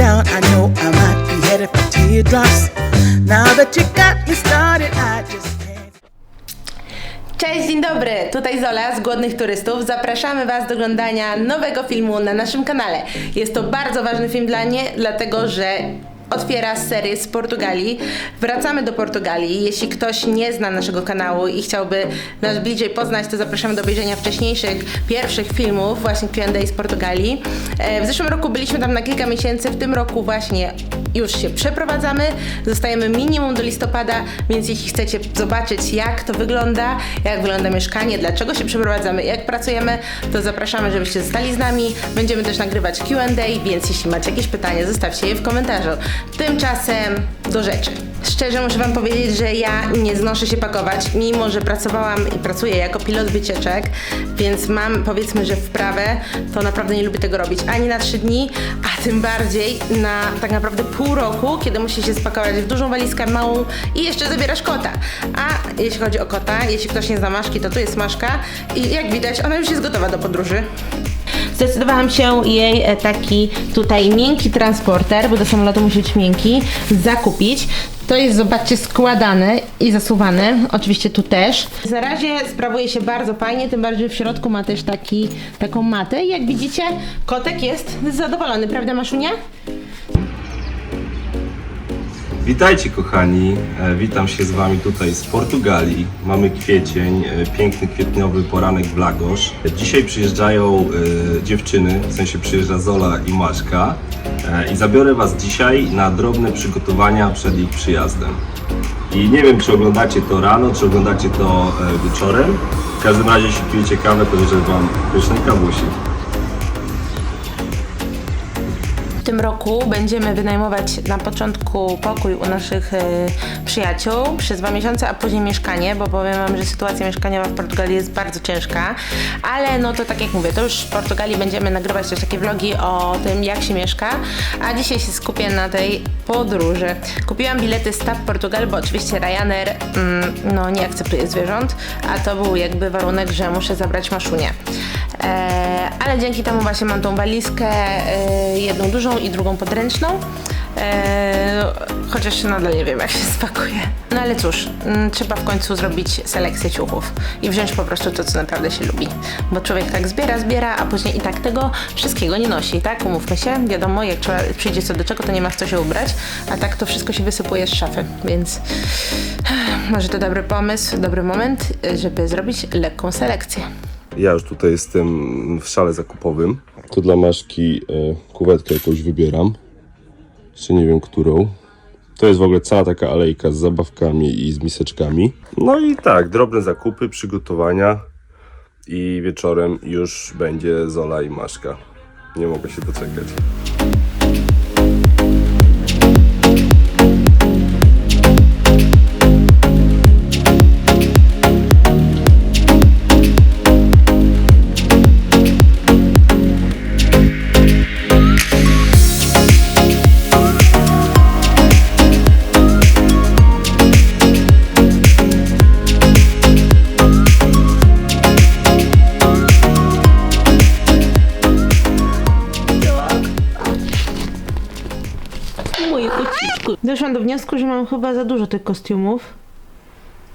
down, I know I might be headed for teardrops. Now that you got me started, I just. Cześć, dzień dobry, tutaj Zola z Głodnych Turystów. Zapraszamy Was do oglądania nowego filmu na naszym kanale. Jest to bardzo ważny film dla mnie, dlatego że otwiera serię z Portugalii. Wracamy do Portugalii. Jeśli ktoś nie zna naszego kanału i chciałby nas bliżej poznać, to zapraszamy do obejrzenia wcześniejszych, pierwszych filmów, właśnie Q&A z Portugalii. E, W zeszłym roku byliśmy tam na kilka miesięcy, w tym roku właśnie już się przeprowadzamy. Zostajemy minimum do listopada, więc jeśli chcecie zobaczyć, jak to wygląda, jak wygląda mieszkanie, dlaczego się przeprowadzamy, jak pracujemy, to zapraszamy, żebyście zostali z nami. Będziemy też nagrywać QA, więc jeśli macie jakieś pytania, zostawcie je w komentarzu. Tymczasem do rzeczy. Szczerze muszę Wam powiedzieć, że ja nie znoszę się pakować, mimo że pracowałam i pracuję jako pilot wycieczek, więc mam powiedzmy, że wprawę, to naprawdę nie lubię tego robić ani na trzy dni, a tym bardziej na tak naprawdę pół roku, kiedy musisz się spakować w dużą walizkę, małą i jeszcze zabierasz kota. A jeśli chodzi o kota, jeśli ktoś nie zna Maszki, to tu jest Maszka i jak widać, ona już jest gotowa do podróży. Zdecydowałam się jej e, taki tutaj miękki transporter, bo do samolotu musi być miękki, zakupić. To jest, zobaczcie, składane i zasuwane. Oczywiście tu też. Na razie sprawuje się bardzo fajnie, tym bardziej w środku ma też taki, taką matę. I jak widzicie, kotek jest zadowolony, prawda Maszunia? Witajcie kochani, E, witam się z Wami tutaj z Portugalii. Mamy kwiecień, e, piękny kwietniowy poranek w Lagos. Dzisiaj przyjeżdżają e, dziewczyny, w sensie przyjeżdża Zola i Maczka i zabiorę Was dzisiaj na drobne przygotowania przed ich przyjazdem. I nie wiem, czy oglądacie to rano, czy oglądacie to wieczorem. W każdym razie, jeśli pijecie kawę, to życzę Wam pysznej kawusi. Tym roku będziemy wynajmować na początku pokój u naszych e, przyjaciół przez dwa miesiące, a później mieszkanie, bo powiem Wam, że sytuacja mieszkaniowa w Portugalii jest bardzo ciężka, ale no to tak jak mówię, to już w Portugalii będziemy nagrywać też takie vlogi o tym, jak się mieszka, a dzisiaj się skupię na tej podróży. Kupiłam bilety z TAP Portugal, bo oczywiście Ryanair mm, no, nie akceptuje zwierząt, a to był jakby warunek, że muszę zabrać maszunię. E, ale dzięki temu właśnie mam tą walizkę, e, jedną dużą i drugą podręczną. E, chociaż nadal nie wiem, jak się spakuje. No ale cóż, mm, trzeba w końcu zrobić selekcję ciuchów i wziąć po prostu to, co naprawdę się lubi. Bo człowiek tak zbiera, zbiera, a później i tak tego wszystkiego nie nosi, tak? Umówmy się, wiadomo, jak trzeba, przyjdzie co do czego, to nie ma w co się ubrać, a tak to wszystko się wysypuje z szafy, więc może to dobry pomysł, dobry moment, żeby zrobić lekką selekcję. Ja już tutaj jestem w szale zakupowym. Tu dla Maszki e, kuwetkę jakąś wybieram. Jeszcze nie wiem którą. To jest w ogóle cała taka alejka z zabawkami i z miseczkami. No i tak, drobne zakupy, przygotowania i wieczorem już będzie Zola i Maszka. Nie mogę się doczekać. Doszłam do wniosku, że mam chyba za dużo tych kostiumów,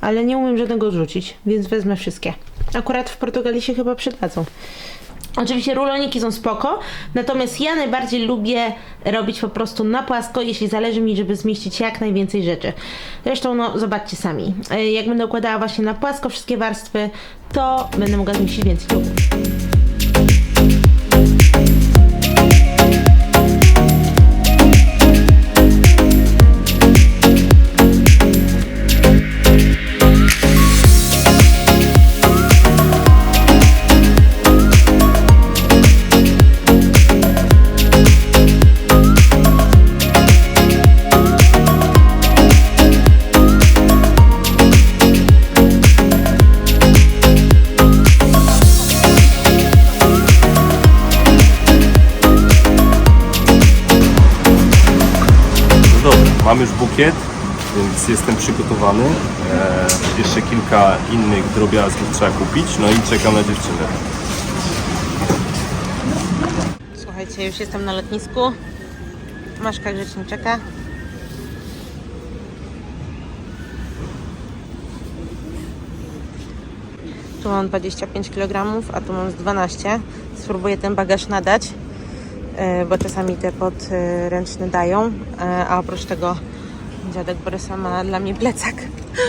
ale nie umiem żadnego odrzucić, więc wezmę wszystkie. Akurat w Portugalii się chyba przydadzą. Oczywiście ruloniki są spoko, natomiast ja najbardziej lubię robić po prostu na płasko, jeśli zależy mi, żeby zmieścić jak najwięcej rzeczy. Zresztą, no, zobaczcie sami. E, Jak będę układała właśnie na płasko wszystkie warstwy, to będę mogła zmieścić więcej mam już bukiet. więc jestem przygotowany. E, jeszcze kilka innych drobiazgów trzeba kupić, no i czekam na dziewczynę. Słuchajcie, już jestem na lotnisku. Maszka grzecznie czeka. Tu mam 25 kg, a tu mam z 12. Spróbuję ten bagaż nadać, bo czasami te podręczne dają, e, a oprócz tego dziadek Borysa ma dla mnie plecak.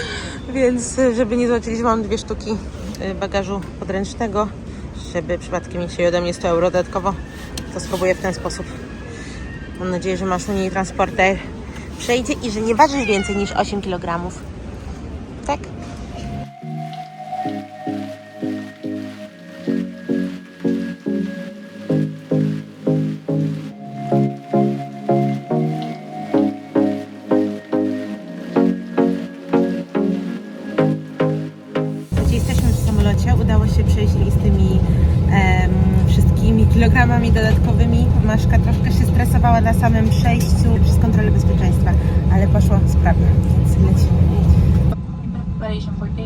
Więc e, żeby nie zobaczyć, mam dwie sztuki e, bagażu podręcznego, żeby przypadkiem nie chcieli ode mnie 100 euro dodatkowo, to spróbuję w ten sposób. Mam nadzieję, że masz linii transporter przejdzie i że nie ważysz więcej niż 8 kg.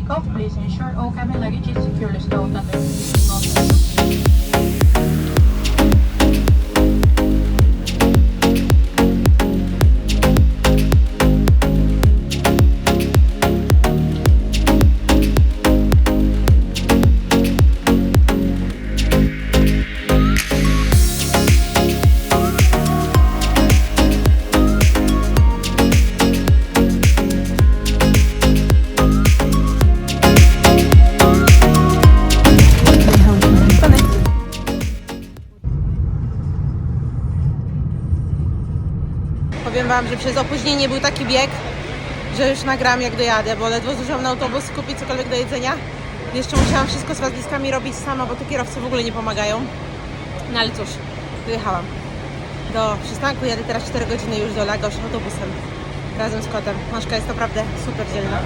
Takeoff. Please ensure all cabin luggage is securely stowed under the Wam, że przez opóźnienie był taki bieg, że już nagram jak dojadę, bo ledwo zdążyłam na autobus kupić cokolwiek do jedzenia. Jeszcze musiałam wszystko z walizkami robić sama, bo te kierowcy w ogóle nie pomagają. No ale cóż, dojechałam. Do przystanku jadę teraz 4 godziny już do Lagos autobusem. Razem z kotem. Maszka jest naprawdę super dzielna.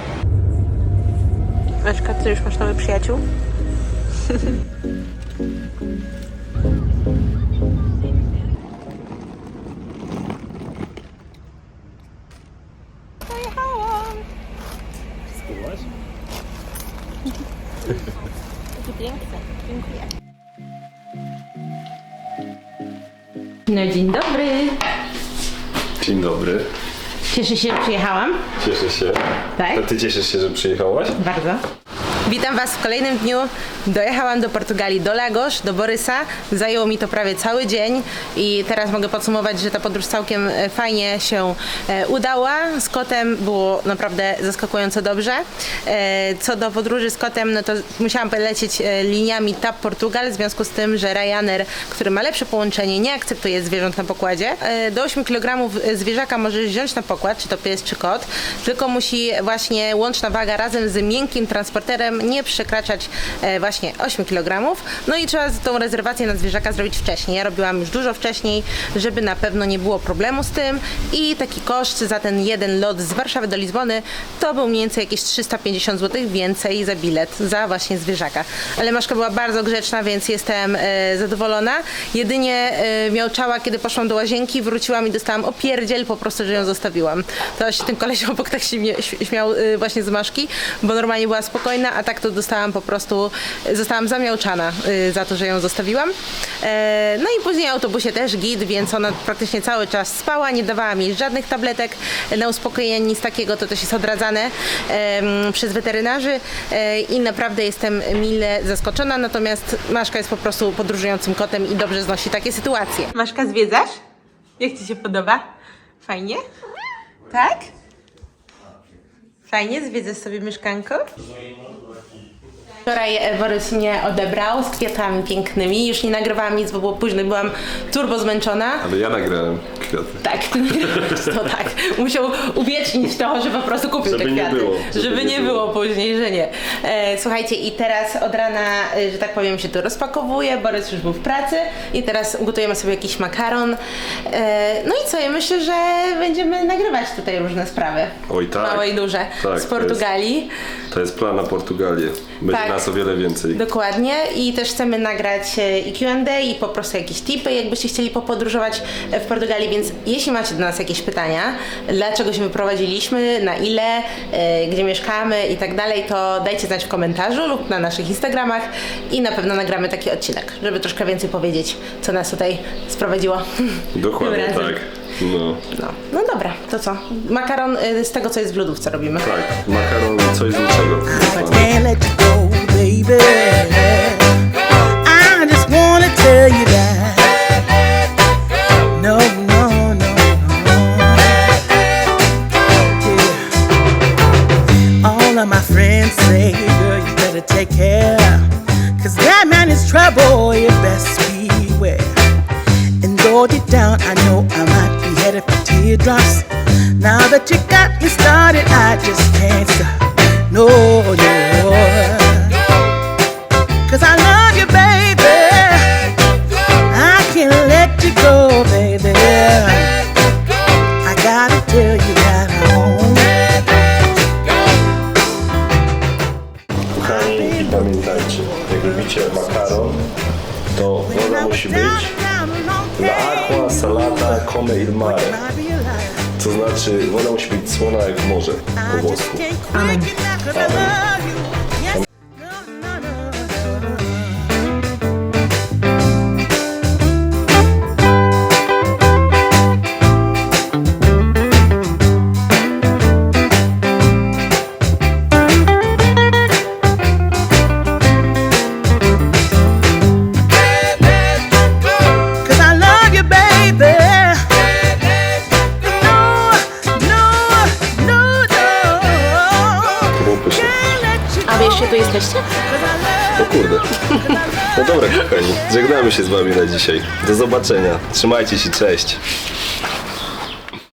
Maszka, ty już masz nowych przyjaciół? No dzień dobry. Dzień dobry, Cieszę się, że przyjechałam. cieszę się. Tak? A ty cieszysz się, że przyjechałaś? Bardzo. Witam Was w kolejnym dniu. Dojechałam do Portugalii, do Lagos, do Borysa. Zajęło mi to prawie cały dzień i teraz mogę podsumować, że ta podróż całkiem e, fajnie się e, udała. Z kotem było naprawdę zaskakująco dobrze. E, Co do podróży z kotem, no to musiałam polecieć e, liniami TAP Portugal w związku z tym, że Ryanair, który ma lepsze połączenie, nie akceptuje zwierząt na pokładzie. Do 8 kg zwierzaka możesz wziąć na pokład, czy to pies, czy kot, tylko musi właśnie łączna waga razem z miękkim transporterem nie przekraczać e, właśnie 8 kg. No i trzeba tą rezerwację na zwierzaka zrobić wcześniej. Ja robiłam już dużo wcześniej, żeby na pewno nie było problemu z tym i taki koszt za ten jeden lot z Warszawy do Lizbony to był mniej więcej jakieś 350 zł więcej za bilet, za właśnie zwierzaka. Ale Maszka była bardzo grzeczna, więc jestem e, zadowolona. Jedynie e, miałczała, kiedy poszłam do łazienki, wróciłam i dostałam opierdziel po prostu, że ją zostawiłam. To się ten koleś obok tak się śmiał e, właśnie z Maszki, bo normalnie była spokojna, a tak to dostałam po prostu, zostałam zamiałczana e, za to, że ją zostawiłam. E, No i później w autobusie też git, więc ona praktycznie cały czas spała, nie dawała mi żadnych tabletek na uspokojenie, nic takiego, to też jest odradzane przez weterynarzy e, i naprawdę jestem mile zaskoczona, natomiast Maszka jest po prostu podróżującym kotem i dobrze znosi takie sytuacje. Maszka, zwiedzasz? Jak Ci się podoba? Fajnie? Tak? Fajnie, zwiedzasz sobie mieszkanko? Wczoraj e, Borys mnie odebrał z kwiatami pięknymi. Już nie nagrywałam nic, bo było późno, byłam turbo zmęczona. Ale ja nagrałem kwiaty. Tak, to tak. Musiał uwiecznić to, że po prostu kupił Żeby te nie kwiaty. było, żeby, nie było później, że nie. E, słuchajcie, i teraz od rana, e, że tak powiem, się tu rozpakowuję. Borys już był w pracy i teraz ugotujemy sobie jakiś makaron. E, no i co, ja myślę, że będziemy nagrywać tutaj różne sprawy. Oj, tak. Małe i duże Tak, z to Portugalii. To jest plan na Portugalię. Będzie Tak. nas o wiele więcej. Dokładnie i też chcemy nagrać e, i Q&A i po prostu jakieś tipy, jakbyście chcieli popodróżować e, w Portugalii, więc jeśli macie do nas jakieś pytania, dlaczego się wyprowadziliśmy, na ile, e, gdzie mieszkamy i tak dalej, to dajcie znać w komentarzu lub na naszych Instagramach i na pewno nagramy taki odcinek, żeby troszkę więcej powiedzieć, co nas tutaj sprowadziło. Dokładnie tak. No. No, no dobra, to co? Makaron e, z tego, co jest w lodówce robimy. Tak, makaron coś z niczego. I can't let you go, baby. I just wanna tell you that. To znaczy, woda musi być słona jak morze po włosku. Amen. Żegnamy się z wami na dzisiaj. Do zobaczenia. Trzymajcie się, cześć.